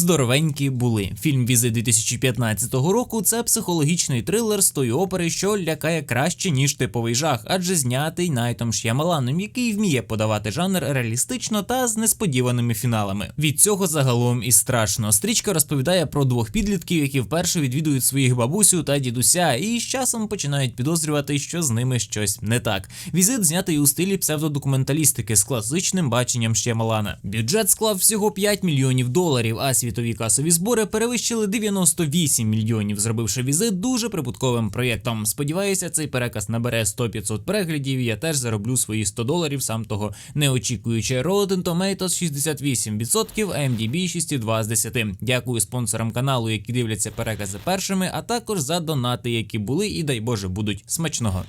здоровенькі були. Фільм Візи 2015 року це психологічний трилер з тої опери, що лякає краще ніж типовий жах, адже знятий Найтом Ш'ямаланом, який вміє подавати жанр реалістично та з несподіваними фіналами. Від цього загалом і страшно. Стрічка розповідає про двох підлітків, які вперше відвідують своїх бабусю та дідуся, і з часом починають підозрювати, що з ними щось не так. Візит знятий у стилі псевдодокументалістики з класичним баченням Ш'ямалана. Бюджет склав всього 5 мільйонів доларів, а світові касові збори перевищили 98 мільйонів, зробивши візит дуже прибутковим проєктом. Сподіваюся, цей переказ набере 100-500 переглядів. Я теж зароблю свої 100 доларів, сам того не очікуючи. Rotten Tomatoes 68%, IMDb 6,2 з 10. Дякую спонсорам каналу, які дивляться перекази першими, а також за донати, які були, і дай Боже будуть смачного.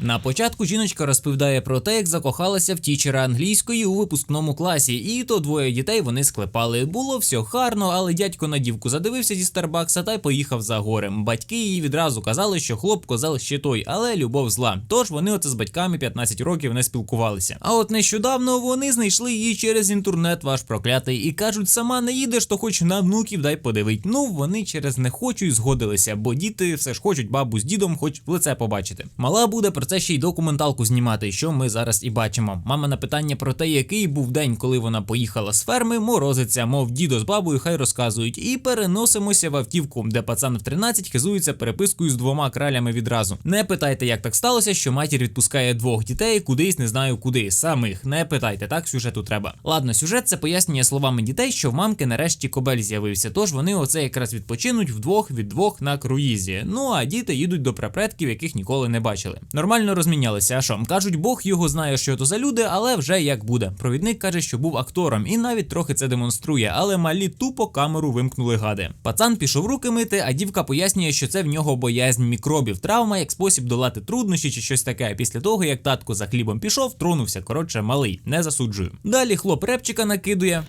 На початку жіночка розповідає про те, як закохалася в тічера англійської у випускному класі, і то двоє дітей вони склепали. Було все гарно, але дядько на дівку задивився зі Старбакса та й поїхав за горем. Батьки їй відразу казали, що хлоп козел ще той, але любов зла. Тож вони оце з батьками 15 років не спілкувалися. А от нещодавно вони знайшли її через інтернет, ваш проклятий, і кажуть, сама не їдеш, то хоч на внуків дай подивить. Ну вони через не хочу і згодилися, бо діти все ж хочуть бабу з дідом, хоч в лице побачити. Мала буде це ще й документалку знімати, що ми зараз і бачимо. Мама на питання про те, який був день, коли вона поїхала з ферми, морозиться, мов дідо з бабою, хай розказують, і переносимося в автівку, де пацан в 13 хизується перепискою з двома кралями відразу. Не питайте, як так сталося, що матір відпускає двох дітей кудись, не знаю куди. Самих не питайте, так сюжету треба. Ладно, сюжет це пояснює словами дітей, що в мамки нарешті кобель з'явився. Тож вони оце якраз відпочинуть вдвох від двох на круїзі. Ну а діти їдуть до прапредків, яких ніколи не бачили. Нормально розмінялися. А що? кажуть, Бог його знає, що то за люди, але вже як буде. Провідник каже, що був актором, і навіть трохи це демонструє, але малі тупо камеру вимкнули гади. Пацан пішов руки мити, а дівка пояснює, що це в нього боязнь мікробів, травма як спосіб долати труднощі чи щось таке. Після того як татко за хлібом пішов, тронувся. Коротше, малий, не засуджую. Далі хлоп репчика накидує.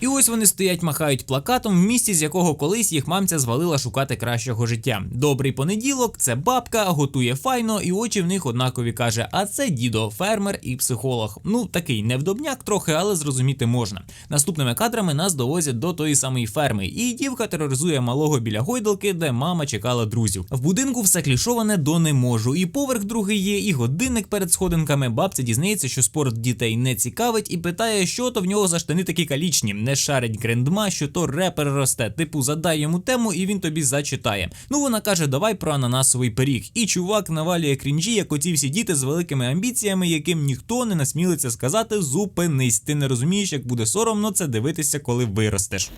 І ось вони стоять, махають плакатом в місті, з якого колись їх мамця звалила шукати кращого життя. Добрий понеділок, це бабка, готує файно, і очі в них однакові каже: а це дідо, фермер і психолог. Ну такий невдобняк трохи, але зрозуміти можна. Наступними кадрами нас довозять до тої самої ферми, і дівка тероризує малого біля гойдалки, де мама чекала друзів. В будинку все клішоване до не можу. І поверх другий є, і годинник перед сходинками. Бабця дізнається, що спорт дітей не цікавить, і питає, що то в нього за штани такі калічні. Не шарить грендма, що то репер росте. Типу, задай йому тему, і він тобі зачитає. Ну вона каже, давай про ананасовий пиріг. І чувак навалює крінжі, як оці всі діти з великими амбіціями, яким ніхто не насмілиться сказати зупинись. Ти не розумієш, як буде соромно це дивитися, коли виростеш.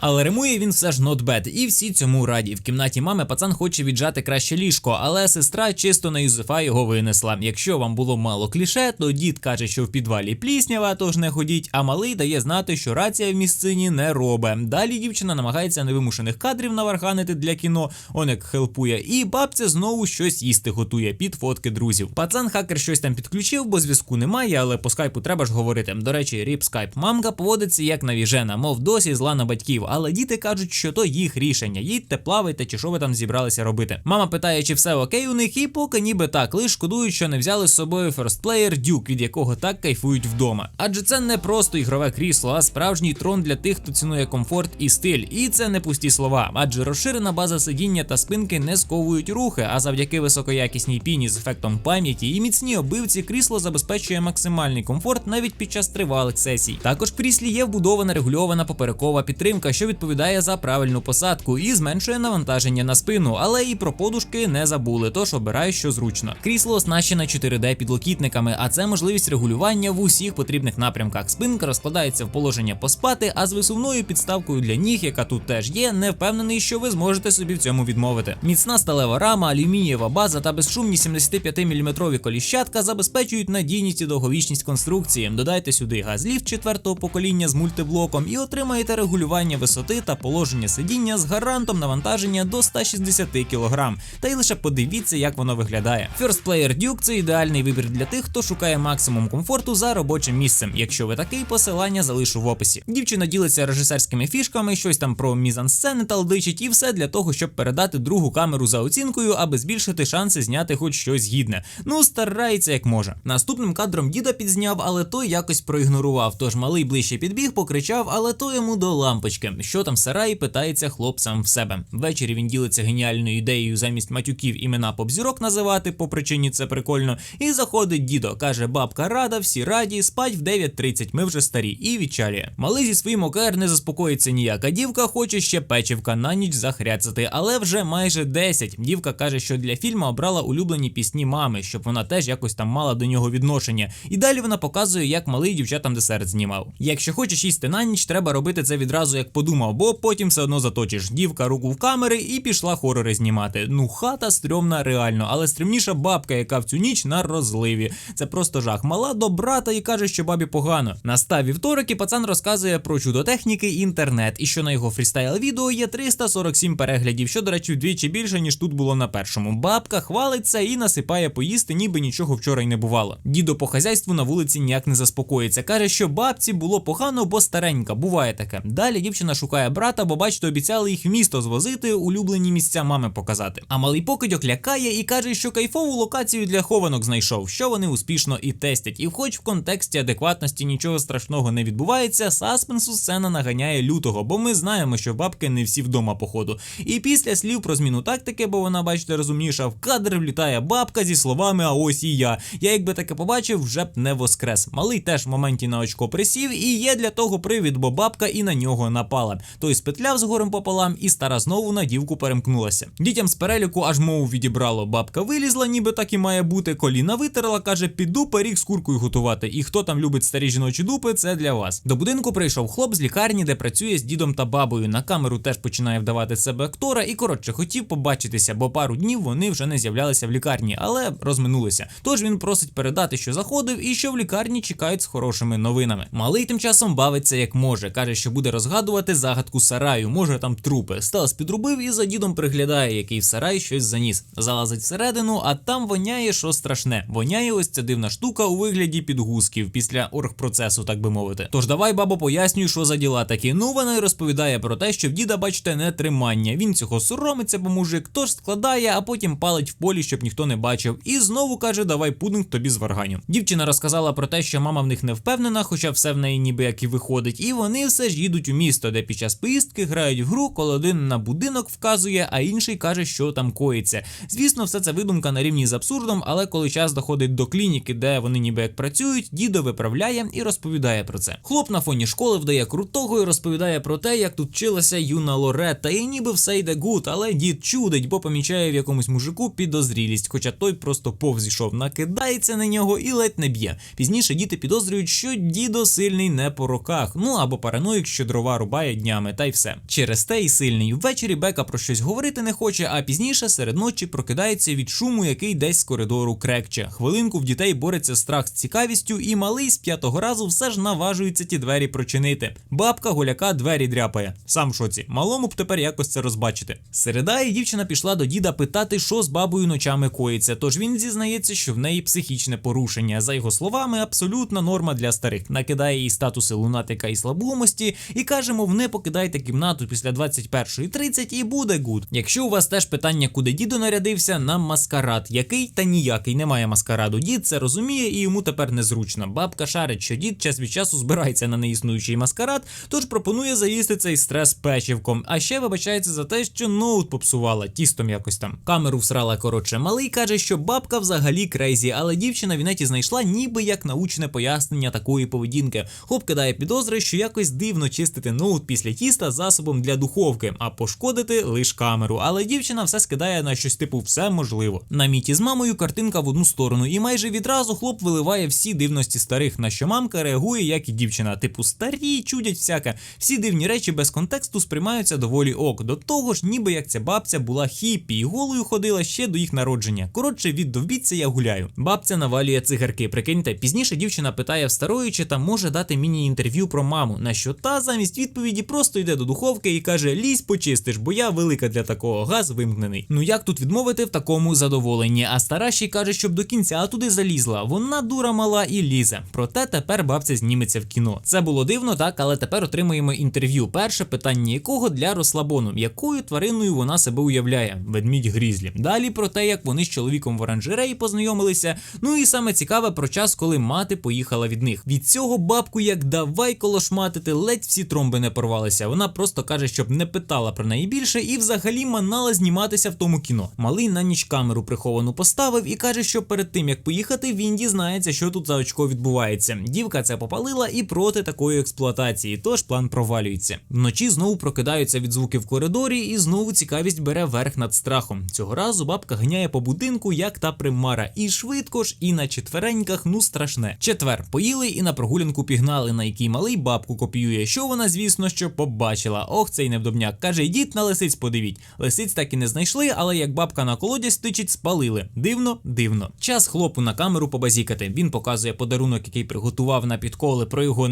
Але римує він все ж not bad, і всі цьому раді. В кімнаті мами пацан хоче віджати краще ліжко, але сестра чисто на Юзефа його винесла. Якщо вам було мало кліше, то дід каже, що в підвалі пліснява, тож не ходіть, а малий дає знати, що рація в місцині не робе. Далі дівчина намагається невимушених кадрів наварганити для кіно, он як хелпує, і бабця знову щось їсти готує під фотки друзів. Пацан хакер щось там підключив, бо зв'язку немає, але по скайпу треба ж говорити. До речі, ріп скайп. Мамка поводиться як навіжена, мов досі зла на батьків, але діти кажуть, що то їх рішення. Їдьте, плавайте, чи що ви там зібралися робити. Мама питає, чи все окей у них, і поки ніби так, лиш шкодують, що не взяли з собою ферстплеєр Duke, від якого так кайфують вдома. Адже це не просто ігрове крісло, а справжній трон для тих, хто цінує комфорт і стиль. І це не пусті слова, адже розширена база сидіння та спинки не сковують рухи, а завдяки високоякісній піні з ефектом пам'яті і міцній обивці крісло забезпечує максимальний комфорт навіть під час тривалих сесій. Також в кріслі є вбудована регульована поперекова підтримка, що відповідає за правильну посадку і зменшує навантаження на спину, але і про подушки не забули, тож обирай, що зручно. Крісло оснащене 4D підлокітниками, а це можливість регулювання в усіх потрібних напрямках. Спинка розкладається в положення поспати, а з висувною підставкою для ніг, яка тут теж є, не впевнений, що ви зможете собі в цьому відмовити. Міцна сталева рама, алюмінієва база та безшумні 75-мм коліщатка забезпечують надійність і довговічність конструкції. Додайте сюди газліфт четвертого покоління з мультиблоком і отримаєте регулювання висоти та положення сидіння з гарантом навантаження до 160 кг. Та й лише подивіться, як воно виглядає. First Player Duke – це ідеальний вибір для тих, хто шукає максимум комфорту за робочим місцем. Якщо ви такий, посилання залишу в описі. Курсі. Дівчина ділиться режисерськими фішками, щось там про мізансцени талдичить, і все для того, щоб передати другу камеру за оцінкою, аби збільшити шанси зняти хоч щось гідне. Ну, старається як може. Наступним кадром діда підзняв, але той якось проігнорував. Тож малий ближче підбіг, покричав, але то йому до лампочки. Що там в сараї, питається хлоп сам в себе. Ввечері він ділиться геніальною ідеєю замість матюків імена поп-зірок називати, по причині це прикольно. І заходить дідо, каже: бабка рада, всі раді, спать в 9.30, ми вже старі, і відчалює. Малий зі своїм ОКР не заспокоїться ніяк, а дівка хоче ще печивка на ніч захряцати, але вже майже 10. Дівка каже, що для фільму обрала улюблені пісні мами, щоб вона теж якось там мала до нього відношення. І далі вона показує, як малий дівчатам десерт знімав. Якщо хочеш їсти на ніч, треба робити це відразу, як подумав, бо потім все одно заточиш. Дівка руку в камери і пішла хорори знімати. Ну, хата стрьомна реально, але стрімніша бабка, яка в цю ніч на розливі. Це просто жах. Мала до брата і каже, що бабі погано. Настав вівторок і пацан розказує про чудо техніки інтернет, і що на його фрістайл відео є 347 переглядів, що, до речі, вдвічі більше, ніж тут було на першому. Бабка хвалиться і насипає поїсти, ніби нічого вчора й не бувало. Дідо по хазяйству на вулиці ніяк не заспокоїться. Каже, що бабці було погано, бо старенька. Буває таке. Далі дівчина шукає брата, бо бачите, обіцяли їх в місто звозити, улюблені місця мами показати. А малий покидьок лякає і каже, що кайфову локацію для хованок знайшов, що вони успішно і тестять. І хоч в контексті адекватності нічого страшного не відбувається, саспенсу сцена наганяє лютого, бо ми знаємо, що бабки не всі вдома походу. І після слів про зміну тактики, бо вона, бачите, розумніша, в кадр влітає бабка зі словами А ось і я. Я якби таке побачив, вже б не воскрес. Малий теж в моменті на очко присів, і є для того привід, бо бабка і на нього напала. Той спетляв з горем пополам, і стара знову на дівку перемкнулася. Дітям з переліку аж мову відібрало. Бабка вилізла, ніби так і має бути. Коліна витерла, каже, піду пиріг з куркою готувати. І хто там любить старі жіночі дупи, це для вас. До будинку прийшов хлоп з лікарні, де працює з дідом та бабою. На камеру теж починає вдавати себе актора і коротше хотів побачитися, бо пару днів вони вже не з'являлися в лікарні, але розминулися. Тож він просить передати, що заходив, і що в лікарні чекають з хорошими новинами. Малий тим часом бавиться як може. каже, що буде розгадувати загадку сараю. Може там трупи. Стас підрубив і за дідом приглядає, який в сарай щось заніс. Залазить всередину, а там воняє що страшне. Воняє ось ця дивна штука у вигляді підгузків після оргпроцесу, так би мовити. Тож давай, бабо, пояснюй, що за діла такі. Ну вона й розповідає про те, що в діда, бачите, не тримання. Він цього соромиться, бо мужик тож складає, а потім палить в полі, щоб ніхто не бачив. І знову каже: Давай пудинг тобі з варганю. Дівчина розказала про те, що мама в них не впевнена, хоча все в неї ніби як і виходить. І вони все ж їдуть у місто, де під час поїздки грають в гру, коли один на будинок вказує, а інший каже, що там коїться. Звісно, все це видумка на рівні з абсурдом, але коли час доходить до клініки, де вони ніби як працюють, дідо виправляє і розповідає про це. Хлоп на фоні школи вдає крутого і розповідає про те, як тут вчилася юна Лоретта, і ніби все йде гуд, але дід чудить, бо помічає в якомусь мужику підозрілість, хоча той просто повз ішов, накидається на нього і ледь не б'є. Пізніше діти підозрюють, що дідо сильний не по роках, ну або параноїк, що дрова рубає днями, та й все. Через те й сильний. Ввечері Бека про щось говорити не хоче, а пізніше серед ночі прокидається від шуму, який десь з коридору крекче. Хвилинку в дітей бореться страх з цікавістю, і малий з п'ятого разу все ж наважується ті двері прочинити. Бабка голяка двері дряпає. Сам в шоці. Малому б тепер якось це розбачити. Середа і дівчина пішла до діда питати, що з бабою ночами коїться. Тож він зізнається, що в неї психічне порушення. За його словами, абсолютна норма для старих. Накидає їй статуси лунатика і слабомості і каже, мов не покидайте кімнату після 21.30 і буде гуд. Якщо у вас теж питання, куди дідо нарядився, нам маскарад. Який та ніякий немає маскараду. Дід це розуміє і йому тепер незручно. Бабка шарить, що дід час від часу збирається на неіснуючий маскарад, тож пропонує заїсти цей стрес печивком. А ще вибачається за те, що ноут попсувала тістом якось там. Камеру всрала коротше. Малий каже, що бабка взагалі крейзі, але дівчина в інеті знайшла ніби як научне пояснення такої поведінки. Хлоп кидає підозри, що якось дивно чистити ноут після тіста засобом для духовки, а пошкодити лише камеру. Але дівчина все скидає на щось типу все можливо. На міті з мамою картинка в одну сторону, і майже відразу хлоп виливає всі дивності старих, на що мамка реагує, як і дівчина. Типу, старі чудять всяке. Всі дивні речі без контексту сприймаються доволі ок. До того ж, ніби як ця бабця була хіпі і голою ходила ще до їх народження. Коротше, від довбіться я гуляю. Бабця навалює цигарки. Прикиньте, пізніше дівчина питає в старої, чи там може дати міні-інтерв'ю про маму. На що та замість відповіді просто йде до духовки і каже: Лізь почистиш, бо я велика для такого, газ вимкнений. Ну як тут відмовити в такому задоволенні? А стара ще каже, щоб до кінця туди залізла. Вона дура мала і лізе. Проте тепер бабця зніметься в кіно. Це було було дивно, так, але тепер отримуємо інтерв'ю. Перше питання якого для розслабону, якою твариною вона себе уявляє? Ведмідь Грізлі. Далі про те, як вони з чоловіком в оранжереї познайомилися. Ну і саме цікаве про час, коли мати поїхала від них. Від цього бабку, як давай колошматити, ледь всі тромби не порвалися. Вона просто каже, щоб не питала про неї більше, і взагалі манала зніматися в тому кіно. Малий на ніч камеру приховану поставив і каже, що перед тим як поїхати, він дізнається, що тут за очко відбувається. Дівка це попалила і проти такої експлуатації, тож план провалюється. Вночі знову прокидаються від звуків в коридорі, і знову цікавість бере верх над страхом. Цього разу бабка гняє по будинку, як та примара, і швидко ж, і на четвереньках, ну страшне. Четвер поїли і на прогулянку пігнали, на якій малий бабку копіює. Що вона, звісно, що побачила. Ох, цей невдобняк. Каже, йдіть на лисиць, подивіть. Лисиць так і не знайшли, але як бабка на колодязь тичить, спалили. Дивно, дивно. Час хлопу на камеру побазікати. Він показує подарунок, який приготував на підколи про його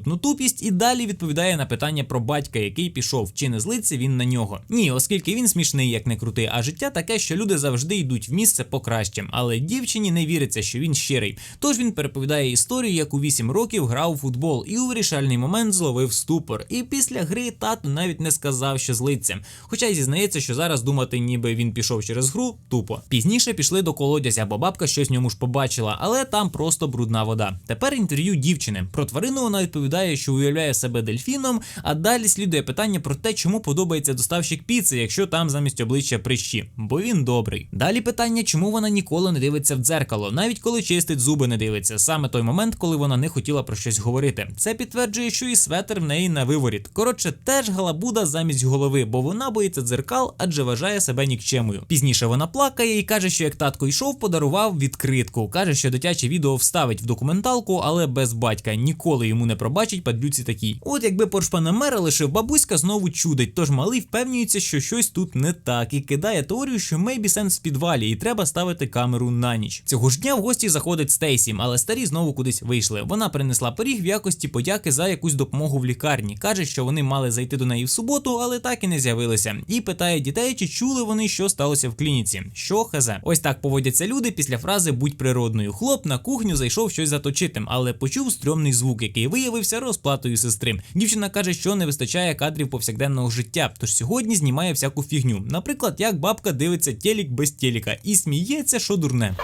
неабсолютну тупість, і далі відповідає на питання про батька, який пішов, чи не злиться він на нього. Ні, оскільки він смішний, як не крутий, а життя таке, що люди завжди йдуть в місце покращим. Але дівчині не віриться, що він щирий. Тож він переповідає історію, як у 8 років грав у футбол і у вирішальний момент зловив ступор. І після гри тато навіть не сказав, що злиться. Хоча й зізнається, що зараз думати, ніби він пішов через гру, тупо. Пізніше пішли до колодязя, бо бабка щось в ньому ж побачила, але там просто брудна вода. Тепер інтерв'ю дівчини. Про тварину вона відповідає, що уявляє себе дельфіном, а далі слідує питання про те, чому подобається доставщик піци, якщо там замість обличчя прищі, бо він добрий. Далі питання, чому вона ніколи не дивиться в дзеркало, навіть коли чистить зуби, не дивиться. Саме той момент, коли вона не хотіла про щось говорити. Це підтверджує, що і светр в неї на виворіт. Коротше, теж галабуда замість голови, бо вона боїться дзеркал, адже вважає себе нікчемою. Пізніше вона плакає і каже, що як татко йшов, подарував відкритку. Каже, що дитяче відео вставить в документалку, але без батька ніколи йому не пробачить падлюці такій. От якби Порш Панамера лишив бабуська знову чудить, тож малий впевнюється, що щось тут не так, і кидає теорію, що мейбі сенс в підвалі, і треба ставити камеру на ніч. Цього ж дня в гості заходить Стейсі, але старі знову кудись вийшли. Вона принесла пиріг в якості подяки за якусь допомогу в лікарні. каже, що вони мали зайти до неї в суботу, але так і не з'явилися. І питає дітей, чи чули вони, що сталося в клініці. Що хазе? Ось так поводяться люди після фрази будь природною. Хлоп на кухню зайшов щось заточити, але почув стрьомний звук, який виявився розплатою сестри. Дівчина каже, що не вистачає кадрів повсякденного життя, тож сьогодні знімає всяку фігню. Наприклад, як бабка дивиться телік без теліка і сміється, що дурне.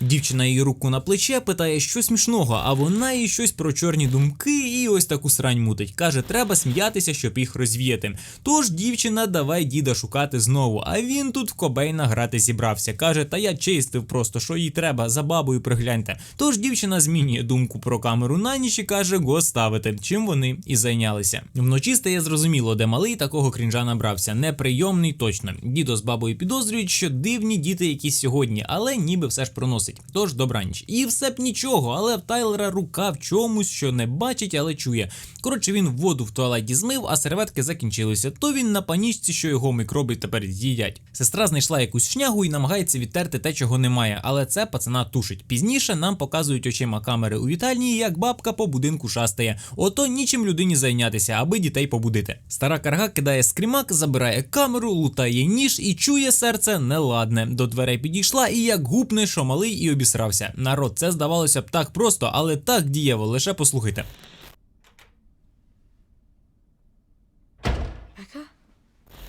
Дівчина її руку на плече питає, що смішного, а вона їй щось про чорні думки і ось таку срань мутить. Каже, треба сміятися, щоб їх розвіяти. Тож дівчина давай діда шукати знову. А він тут в Кобейна грати зібрався. Каже, та я чистив просто, що їй треба, за бабою пригляньте. Тож дівчина змінює думку про камеру на ніч і каже, го ставити, чим вони і зайнялися. Вночі стає зрозуміло, де малий такого крінжа набрався. Неприйомний точно. Дідо з бабою підозрюють, що дивні діти якісь сьогодні, але ніби все ж проносить. Тож добраніч. І все б нічого, але в Тайлера рука в чомусь, що не бачить, але чує. Коротше, він воду в туалеті змив, а серветки закінчилися. То він на панічці, що його мікроби тепер з'їдять. Сестра знайшла якусь шнягу і намагається відтерти те, чого немає, але це пацана тушить. Пізніше нам показують очима камери у вітальні, як бабка по будинку шастає. Ото нічим людині зайнятися, аби дітей побудити. Стара карга кидає скрімак, забирає камеру, лутає ніж і чує серце неладне. До дверей підійшла і як гупне, що малий і обісрався. Народ, це здавалося б так просто, але так дієво, лише послухайте.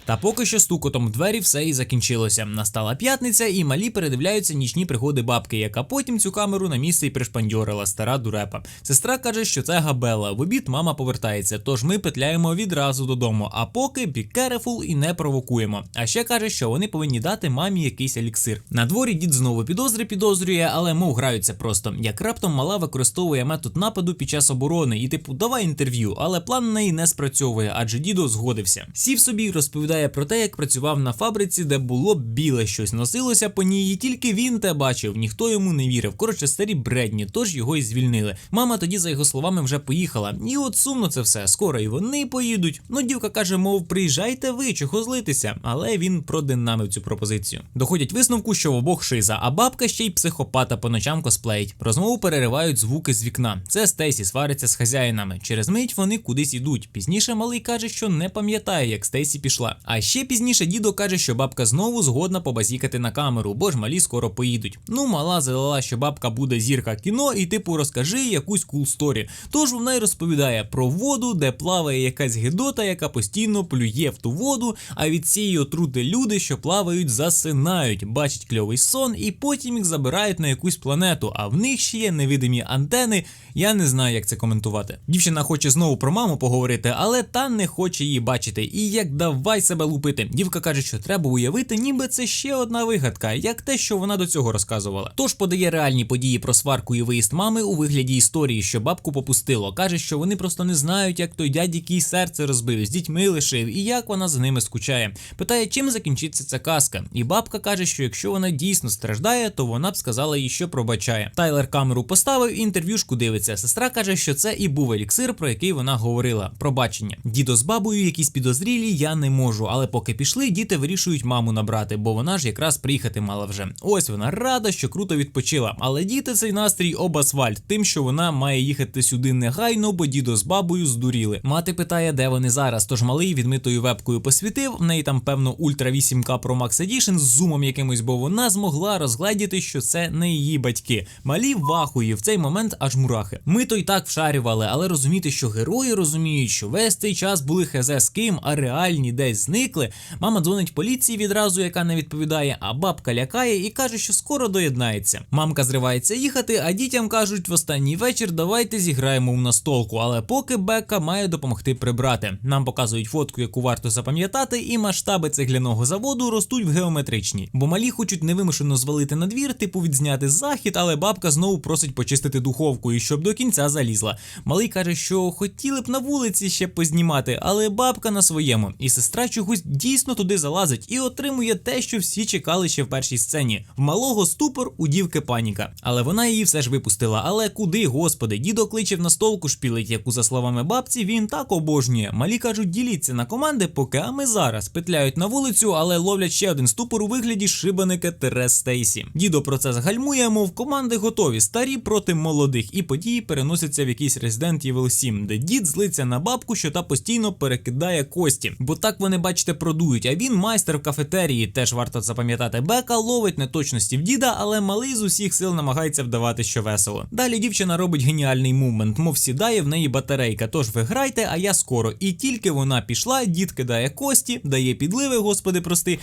Та поки що стукотом в двері все і закінчилося. Настала п'ятниця, і малі передивляються нічні пригоди бабки, яка потім цю камеру на місце і пришпандьорила, стара дурепа. Сестра каже, що це габела. В обід мама повертається, тож ми петляємо відразу додому. А поки be careful і не провокуємо. А ще каже, що вони повинні дати мамі якийсь еліксир. На дворі дід знову підозри підозрює, але мов граються просто. Як раптом мала використовує метод нападу під час оборони, і типу давай інтерв'ю, але план неї не спрацьовує, адже дідо згодився. Сів собі і розповідає про те, як працював на фабриці, де було біле щось носилося по ній, і тільки він те бачив, ніхто йому не вірив. Коротше, старі бредні, тож його і звільнили. Мама тоді, за його словами, вже поїхала. І от сумно це все. Скоро і вони поїдуть. Ну, дівка каже, мов, приїжджайте ви, чого злитися. Але він продинамив цю пропозицію. Доходять висновку, що в обох шиза, а бабка ще й психопата по ночам косплеїть. Розмову переривають звуки з вікна. Це Стейсі свариться з хазяїнами. Через мить вони кудись ідуть. Пізніше малий каже, що не пам'ятає, як Стейсі пішла. А ще пізніше дідо каже, що бабка знову згодна побазікати на камеру, бо ж малі скоро поїдуть. Ну, мала залила, що бабка буде зірка кіно, і типу розкажи якусь кул сторі. Тож вона й розповідає про воду, де плаває якась гидота, яка постійно плює в ту воду, а від цієї отрути люди, що плавають, засинають, бачать кльовий сон, і потім їх забирають на якусь планету. А в них ще є невидимі антени. Я не знаю, як це коментувати. Дівчина хоче знову про маму поговорити, але та не хоче її бачити. І як давай себе лупити. Дівка каже, що треба уявити, ніби це ще одна вигадка, як те, що вона до цього розказувала. Тож подає реальні події про сварку і виїзд мами у вигляді історії, що бабку попустило. каже, що вони просто не знають, як той дядь, який серце розбив, з дітьми лишив, і як вона за ними скучає. Питає, чим закінчиться ця казка. І бабка каже, що якщо вона дійсно страждає, то вона б сказала їй, що пробачає. Тайлер камеру поставив і інтерв'юшку дивиться. Сестра каже, що це і був еліксир, про який вона говорила. Пробачення. Дідо з бабою, якісь підозрілі, я не можу. Але поки пішли, діти вирішують маму набрати, бо вона ж якраз приїхати мала вже. Ось вона рада, що круто відпочила. Але діти цей настрій об асфальт, тим, що вона має їхати сюди негайно, бо дідо з бабою здуріли. Мати питає, де вони зараз. Тож малий відмитою вебкою посвітив. В неї там певно ультра 8К Pro Max Edition з зумом якимось, бо вона змогла розгледіти, що це не її батьки. Малі вахує в цей момент аж мурахи. Ми то й так вшарювали, але розуміти, що герої розуміють, що весь цей час були хз з ким, а реальні десь зникли. Мама дзвонить поліції відразу, яка не відповідає, а бабка лякає і каже, що скоро доєднається. Мамка зривається їхати, а дітям кажуть в останній вечір давайте зіграємо в настолку. Але поки Бека має допомогти прибрати. Нам показують фотку, яку варто запам'ятати, і масштаби цегляного заводу ростуть в геометричні. Бо малі хочуть невимушено звалити на двір, типу відзняти захід, але бабка знову просить почистити духовку і щоб до кінця залізла. Малий каже, що хотіли б на вулиці ще познімати, але бабка на своєму. І сестра чогось дійсно туди залазить і отримує те, що всі чекали ще в першій сцені. В малого ступор, у дівки паніка. Але вона її все ж випустила. Але куди, господи, дідо кличе в настолку шпілить, яку за словами бабці, він так обожнює. Малі кажуть, діліться на команди, поки а ми зараз петляють на вулицю, але ловлять ще один ступор у вигляді шибаника Терес Стейсі. Дідо процес гальмує, мов команди готові, старі проти молодих, і події переносяться в якийсь Resident Evil 7, де дід злиться на бабку, що та постійно перекидає кості. Бо так вони, бачите, продують. А він майстер в кафетерії. Теж варто запам'ятати. Бека ловить неточності в діда, але малий з усіх сил намагається вдавати, що весело. Далі дівчина робить геніальний мувмент, мов сідає в неї батарейка. Тож ви грайте, а я скоро. І тільки вона пішла, дід кидає кості, дає підливи, господи, прости.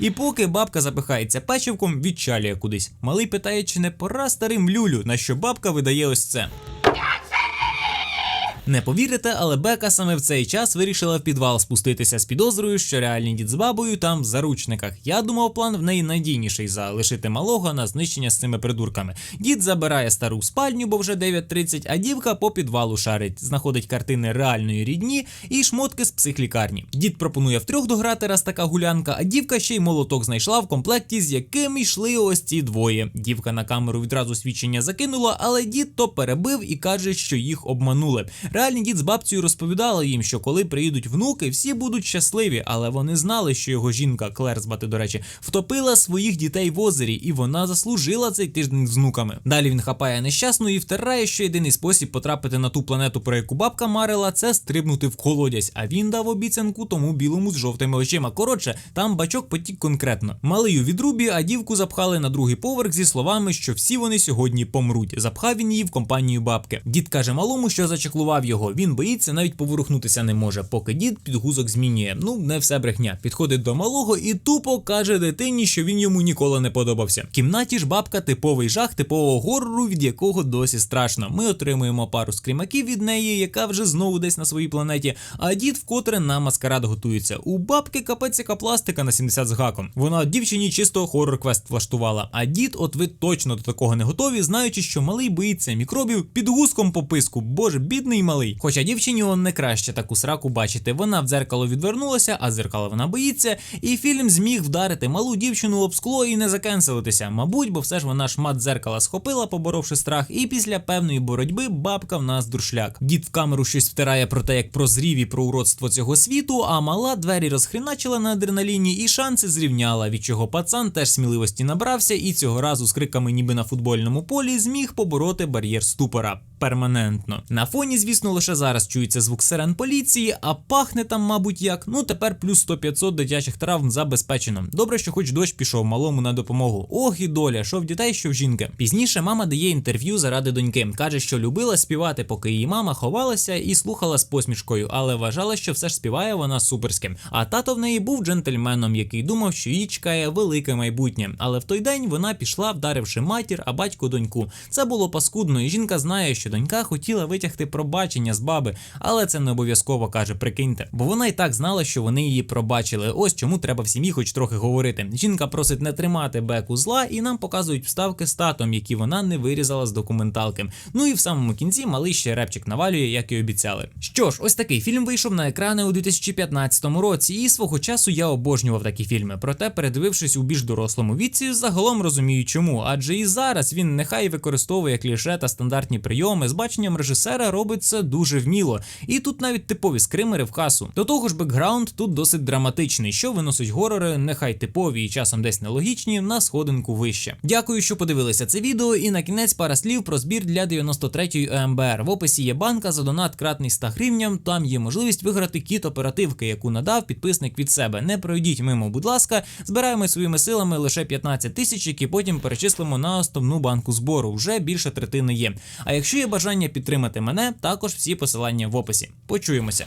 І поки бабка запихається печивком, відчалює кудись. Малий питає, чи не пора старим люлю, на що бабка видає ось це. Не повірите, але Бека саме в цей час вирішила в підвал спуститися з підозрою, що реальний дід з бабою там в заручниках. Я думав, план в неї надійніший за лишити малого на знищення з цими придурками. Дід забирає стару спальню, бо вже 9.30, а дівка по підвалу шарить, знаходить картини реальної рідні і шмотки з психлікарні. Дід пропонує втрьох дограти, раз така гулянка, а дівка ще й молоток знайшла в комплекті, з яким йшли ось ці двоє. Дівка на камеру відразу свідчення закинула, але дід то перебив і каже, що їх обманули. Реальний дід з бабцею розповідали їм, що коли приїдуть внуки, всі будуть щасливі, але вони знали, що його жінка, Клер звати, до речі, втопила своїх дітей в озері, і вона заслужила цей тиждень з внуками. Далі він хапає нещасну і втирає, що єдиний спосіб потрапити на ту планету, про яку бабка марила, це стрибнути в колодязь. А він дав обіцянку тому білому з жовтими очима. Коротше, там бачок потік конкретно. Малий у відрубі, а дівку запхали на другий поверх зі словами, що всі вони сьогодні помруть. Запхав він її в компанію бабки. Дід каже малому, що зачеклував його. Він боїться, навіть поворухнутися не може, поки дід підгузок змінює. Ну, не все брехня. Підходить до малого і тупо каже дитині, що він йому ніколи не подобався. В кімнаті ж бабка типовий жах типового горору, від якого досі страшно. Ми отримуємо пару скрімаків від неї, яка вже знову десь на своїй планеті. А дід вкотре на маскарад готується. У бабки капець яка пластика на 70 з гаком. Вона дівчині чисто хоррор квест влаштувала. А дід, от ви точно до такого не готові, знаючи, що малий боїться мікробів під гуском по писку. Боже, бідний малий. Хоча дівчині он не краще таку сраку бачити. Вона в дзеркало відвернулася, а зеркало вона боїться, і фільм зміг вдарити малу дівчину об скло і не закенселитися. Мабуть, бо все ж вона шмат дзеркала схопила, поборовши страх, і після певної боротьби бабка в нас дуршляк. Дід в камеру щось втирає про те, як прозрів і про уродство цього світу, а мала двері розхріначила на адреналіні і шанси зрівняла, від чого пацан теж сміливості набрався, і цього разу з криками, ніби на футбольному полі, зміг побороти бар'єр ступора. Перманентно. На фоні, звісно, лише зараз чується звук сирен поліції, а пахне там, мабуть, як. Ну тепер плюс 100-500 дитячих травм забезпечено. Добре, що хоч дощ пішов малому на допомогу. Ох і доля, що в дітей, що в жінки. Пізніше мама дає інтерв'ю заради доньки. каже, що любила співати, поки її мама ховалася і слухала з посмішкою, але вважала, що все ж співає вона суперським. А тато в неї був джентльменом, який думав, що її чекає велике майбутнє. Але в той день вона пішла, вдаривши матір, а батько доньку. Це було паскудно, і жінка знає, що донька хотіла витягти пробачення з баби, але це не обов'язково каже, прикиньте. Бо вона і так знала, що вони її пробачили. Ось чому треба в сім'ї хоч трохи говорити. Жінка просить не тримати беку зла, і нам показують вставки з татом, які вона не вирізала з документалки. Ну і в самому кінці малий ще репчик навалює, як і обіцяли. Що ж, ось такий фільм вийшов на екрани у 2015 році, і свого часу я обожнював такі фільми. Проте, передивившись у більш дорослому віці, загалом розумію, чому. Адже і зараз він нехай використовує кліше та стандартні прийоми. З баченням режисера робить це дуже вміло. І тут навіть типові скримери в касу. До того ж, бекграунд тут досить драматичний, що виносить горори, нехай типові і часом десь нелогічні, на сходинку вище. Дякую, що подивилися це відео. І на кінець пара слів про збір для 93-ї ОМБР. В описі є банка за донат кратний 100 гривням. Там є можливість виграти кіт оперативки, яку надав підписник від себе. Не пройдіть мимо, будь ласка. Збираємо своїми силами лише 15 тисяч, які потім перечислимо на основну банку збору. Вже більше третини є. А якщо є бажання підтримати мене, також всі посилання в описі. Почуємося.